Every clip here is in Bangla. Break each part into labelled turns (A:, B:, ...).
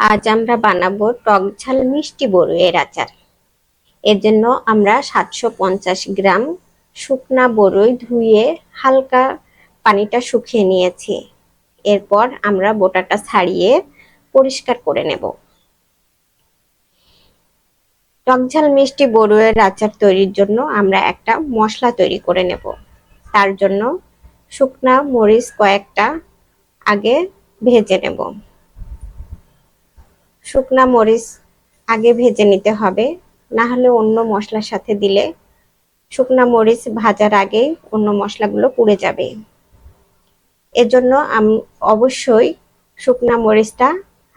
A: আজ আমরা বানাবো টক ঝাল মিষ্টি বড়ুইয়ের আচার। এর জন্য আমরা সাতশো পঞ্চাশ গ্রাম শুকনা বড়ই ধুয়ে হালকা পানিটা শুকিয়ে নিয়েছি। এরপর আমরা বোটাটা ছাড়িয়ে পরিষ্কার করে নেব। টক ঝাল মিষ্টি বড়ুইয়ের আচার তৈরির জন্য আমরা একটা মশলা তৈরি করে নেব। তার জন্য শুকনা মরিচ কয়েকটা আগে ভেজে নেব। শুকনা মরিচ আগে ভেজে নিতে হবে, না হলে অন্য মশলার সাথে দিলে শুকনা মরিচ ভাজার আগেই অন্য মশলাগুলো পুড়ে যাবে। এজন্য আমি, অবশ্যই শুকনা মরিচটা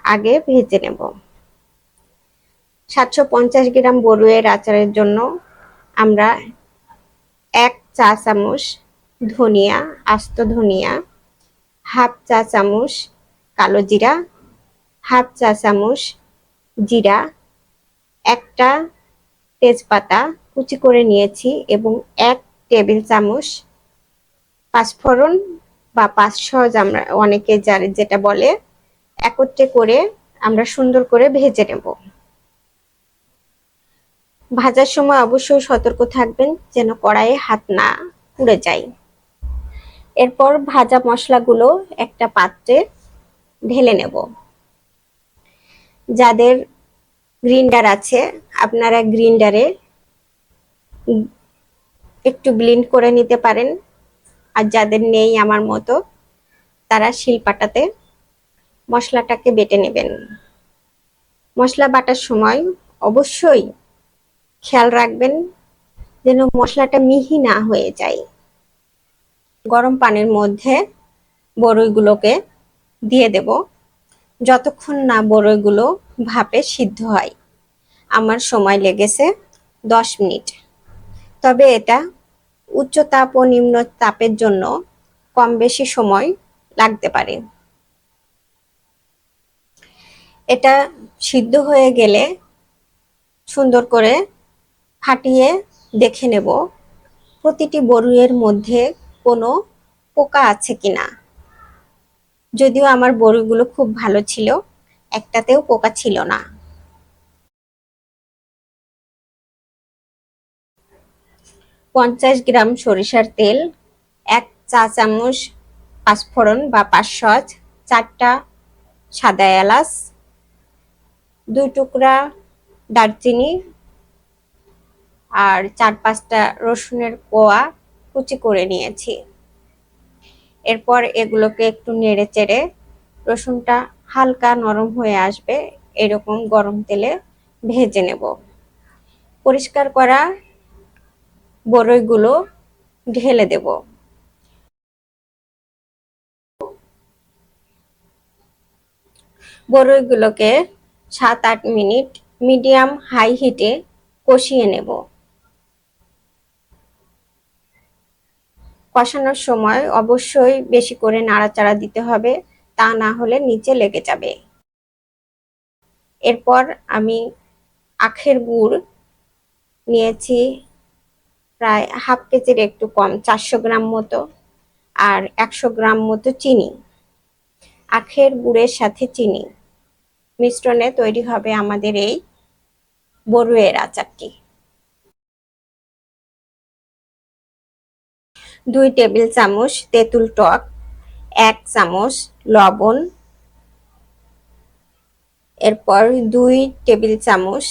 A: আগে ভেজে নেব। সাতশো পঞ্চাশ গ্রাম বড়ুয়ের আচারের জন্য আমরা এক চা চামচ ধনিয়া, আস্ত ধনিয়া, হাফ চা চামচ কালো জিরা হাফ চা চামচ জিরা, একটা তেজপাতা কুচি করে নিয়েছি এবং এক টেবিল চামচ পাঁচফোড়ন বা পাঁচশজ আমরা অনেকে যার যেটা বলে, একত্রে করে আমরা সুন্দর করে ভেজে নেব। ভাজার সময় অবশ্যই সতর্ক থাকবেন যেন কড়াইয়ে হাত না পুড়ে যায়। এরপর ভাজা মশলাগুলো একটা পাত্রে ঢেলে নেব। যাদের গ্রিন্ডার আছে, আপনারা গ্রিন্ডারে একটু ব্লিন্ড করে নিতে পারেন। আর যাদের নেই আমার মতো, তারা শিলপাটাতে মশলাটাকে বেটে নেবেন। মশলা বাটার সময় অবশ্যই খেয়াল রাখবেন যেন মশলাটা মিহি না হয়ে যায়। গরম পানির মধ্যে বড়ইগুলোকে দিয়ে দেব। যতক্ষণ না বড়ইগুলো ভাপে সিদ্ধ হয়, আমার সময় লেগেছে দশ মিনিট। তবে এটা উচ্চ তাপ ও নিম্ন তাপের জন্য কম বেশি সময় লাগতে পারে। এটা সিদ্ধ হয়ে গেলে সুন্দর করে ফাটিয়ে দেখে নেব, প্রতিটি বড়ুয়ের মধ্যে কোনো পোকা আছে কিনা। যদিও আমার বড়িগুলো খুব ভালো ছিল, একটাতেও পোকা ছিল না। পঞ্চাশ গ্রাম সরিষার তেল, এক চা চামচ পাঁচফোড়ন বা পাঁচশজ চারটা সাদা এলাচ, দুই টুকরা দারচিনি আর চার পাঁচটা রসুনের কোয়া কুচি করে নিয়েছি। এরপর এগুলোকে একটু নেড়ে চেড়ে রসুনটা হালকা নরম হয়ে আসবে, এরকম গরম তেলে ভেজে নেব। পরিষ্কার করা বড়ইগুলো ঢেলে দেব। বড়ইগুলোকে সাত আট মিনিট মিডিয়াম হাই হিটে কষিয়ে নেব। কষানোর সময় অবশ্যই বেশি করে নাড়াচাড়া দিতে হবে, তা না হলে নিচে লেগে যাবে। এরপর আমি আখের গুড় নিয়েছি প্রায় হাফ কেজির একটু কম, চারশো গ্রাম মতো আর একশো গ্রাম মতো চিনি। আখের গুড়ের সাথে চিনি মিশ্রণে তৈরি হবে আমাদের এই বড়ুয়ের আচারটি। দুই টেবিল চামচ তেঁতুল টক, এক চামচ লবণ, এরপর দুই টেবিল চামচ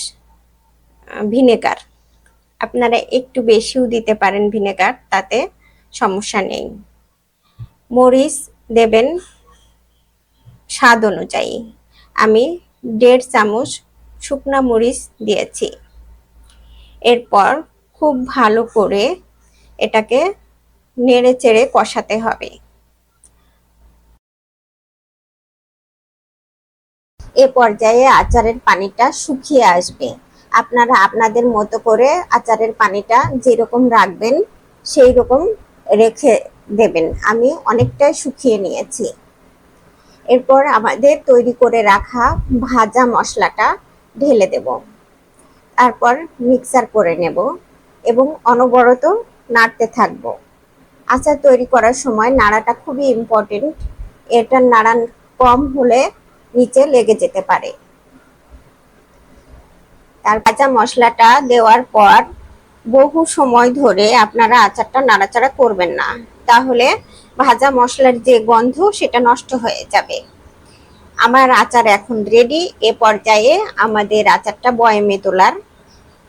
A: ভিনেগার। আপনারা একটু বেশিও দিতে পারেন ভিনেগার, তাতে সমস্যা নেই। মরিচ দেবেন স্বাদ অনুযায়ী। আমি দেড় চামচ শুকনা মরিচ দিয়েছি। এরপর খুব ভালো করে এটাকে নেড়ে চেড়ে কষাতে হবে। এ পর্যায়ে আচারের পানিটা শুকিয়ে আসবে। আপনারা আপনাদের মতো করে আচারের পানিটা যেরকম রাখবেন সেই রকম রেখে দেবেন। আমি অনেকটাই শুকিয়ে নিয়েছি। এরপর আমাদের তৈরি করে রাখা ভাজা মশলাটা ঢেলে দেব। তারপর মিক্সার করে নেব এবং অনবরত নাড়তে থাকব। আচার তৈরি করার সময় নাড়াটা খুবই ইম্পর্টেন্ট এটা নাড়া কম হলে নিচে লেগে যেতে পারে। তার কাঁচা মশলাটা দেওয়ার পর বহু সময় ধরে আপনারা আচারটা নাড়াচাড়া করবেন না। তাহলে ভাজা মশলার যে গন্ধ, সেটা নষ্ট হয়ে যাবে। আমার আচার এখন রেডি এ পর্যায়ে আমাদের আচারটা বয়মে তোলার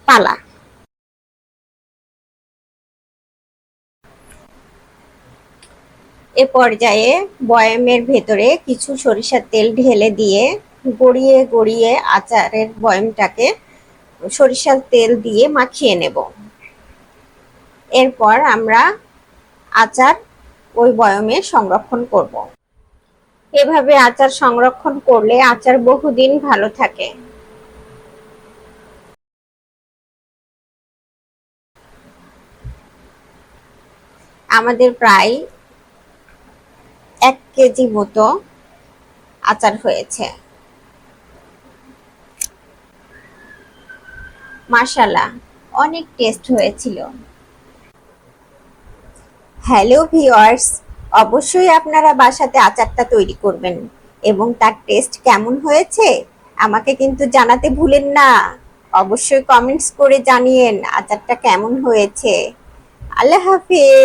A: পালা। এ পর্যায়ে বয়ামের ভেতরে কিছু সরিষার তেল ঢেলে দিয়ে গড়িয়ে গড়িয়ে আচারের বয়ামটাকে সরিষার তেল দিয়ে মাখিয়ে নেব। এরপর আমরা আচার ওই বয়মে সংরক্ষণ করব। এভাবে আচার সংরক্ষণ করলে আচার বহুদিন ভালো থাকে। আমাদের প্রায় এক কেজি মতো আচার হয়েছে। মাশাল্লাহ অনেক টেস্ট হয়েছিল। হ্যালো ভিওয়ার্স অবশ্যই আপনারা বাসাতে আচারটা তৈরি করবেন এবং তার টেস্ট কেমন হয়েছে আমাকে কিন্তু জানাতে ভুলেন না। অবশ্যই কমেন্টস করে জানিয়েন আচারটা কেমন হয়েছে। আল্লাহ হাফিজ।